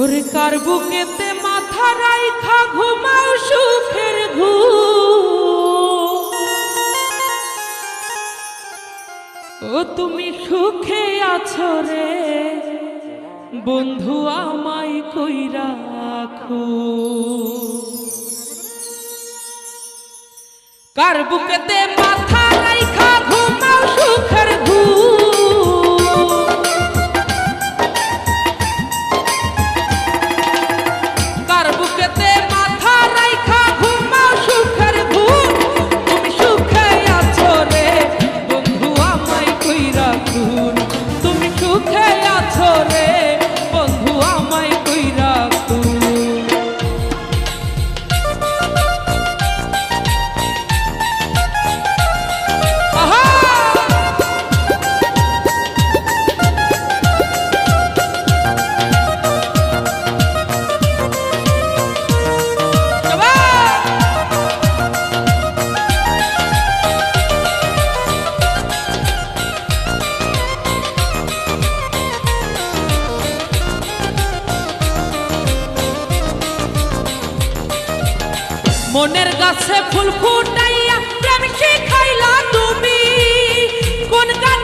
ওরে কার বুকেতে মাথা রাইখা, ঘুমাও সুখের ঘু ও তুমি সুখে আছো রে, বন্ধু আমায় কই রাখো। কার বুকেতে মাথা ফুলের গাছে ফুল ফুটাইয়া প্রেম কি খাইলা তুমি? কোন গান